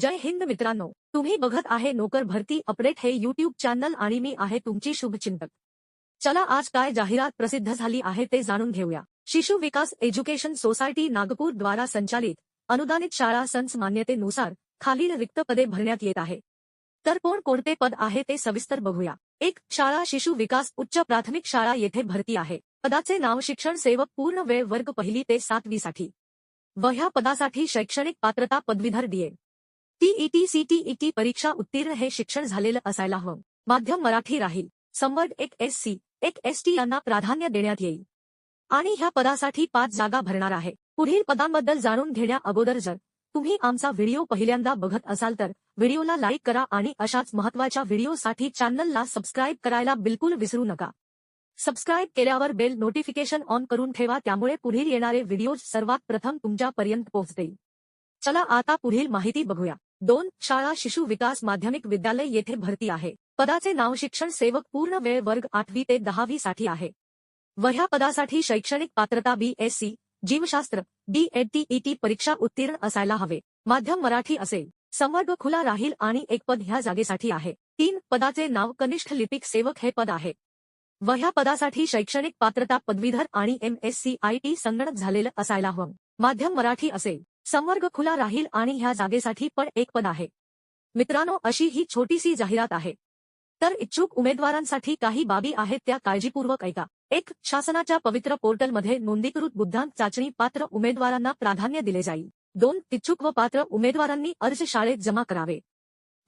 जय हिंद मित्रांनो. तुम्ही बघत आहे नोकर भरती अपडेट हे युट्यूब चॅनल आणि मी आहे तुमची शुभचिंतक. चला आज काय जाहिरात प्रसिद्ध झाली आहे ते जाणून घेऊया. शिशु विकास एज्युकेशन सोसायटी नागपूर द्वारा संचालित अनुदानित शाळा सन्स मान्यतेनुसार खालील रिक्त पदे भरण्यात येत आहे. तर कोण कोणते पद आहे ते सविस्तर बघूया. एक शाळा शिशु विकास उच्च प्राथमिक शाळा येथे भरती आहे. पदाचे नाव शिक्षण सेवक पूर्ण वेळ वर्ग पहिली ते सातवीसाठी. व ह्या पदासाठी शैक्षणिक पात्रता पदवीधर डीए. टीईटी सीटीईटी परीक्षा उत्तीर्ण हे शिक्षण झालेलं असायला हवं. माध्यम मराठी राहील. संवर्ग एक एस सी एक एस टी यांना प्राधान्य देण्यात येईल. आणि ह्या पदासाठी पाच जागा भरणार आहे. पुढील पदांबद्दल जाणून घेण्या अगोदर जर तुम्ही आमचा व्हिडिओ पहिल्यांदा बघत असाल तर व्हिडिओला लाईक करा आणि अशाच महत्त्वाच्या व्हिडिओसाठी चॅनलला सबस्क्राईब करायला बिलकुल विसरू नका. सबस्क्राईब केल्यावर बेल नोटिफिकेशन ऑन करून ठेवा त्यामुळे पुढील येणारे व्हिडिओज सर्वात प्रथम तुमच्यापर्यंत पोहोचतील. चला आता पुढील माहिती बघूया. दोन शाळा शिशु विकास माध्यमिक विद्यालय येथे भरती आहे. पदाचे नाव शिक्षण सेवक पूर्ण वेळ वर्ग आठवी ते दहावी साठी आहे. वह्या पदासाठी शैक्षणिक पात्रता बीएससी जीवशास्त्र D Ed T E T परीक्षा उत्तीर्ण असायला हवे. माध्यम मराठी असेल. संवर्ग खुला राहील आणि एक पद ह्या जागेसाठी आहे. तीन पदाचे नाव कनिष्ठ लिपिक सेवक हे पद आहे. वह्या पदासाठी शैक्षणिक पात्रता पदवीधर आणि M S C I T संगणक झालेलं असायला हवं. माध्यम मराठी असेल. संवर्ग खुला राहील आणि ह्या जागेसाठी पण एक पद आहे. मित्रांनो अशी ही छोटीशी जाहिरात आहे. तर इच्छुक उमेदवारांसाठी काही बाबी आहेत त्या काळजीपूर्वक ऐका. एक शासनाच्या पवित्र पोर्टलमध्ये नोंदीकृत बुद्धांक चाचणी पात्र उमेदवारांना प्राधान्य दिले जाईल. दोन इच्छुक व पात्र उमेदवारांनी अर्ज शाळेत जमा करावे.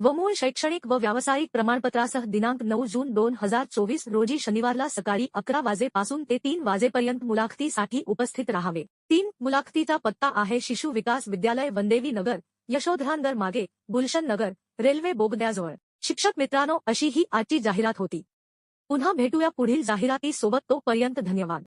व मूळ शैक्षणिक व व्यावसायिक प्रमाणपत्रासह दिनांक नऊ जून दोन हजार चोवीस रोजी शनिवारला सकाळी अकरा वाजेपासून ते तीन वाजेपर्यंत मुलाखतीसाठी उपस्थित राहावे. तीन मुलाखतीचा पत्ता आहे शिशु विकास विद्यालय वंदेवी नगर यशोधरानगर मागे गुलशन नगर रेल्वे बोगद्याजवळ. शिक्षक मित्रांनो अशी ही आजची जाहिरात होती. पुन्हा भेटूया पुढील जाहिराती सोबत तोपर्यंत धन्यवाद.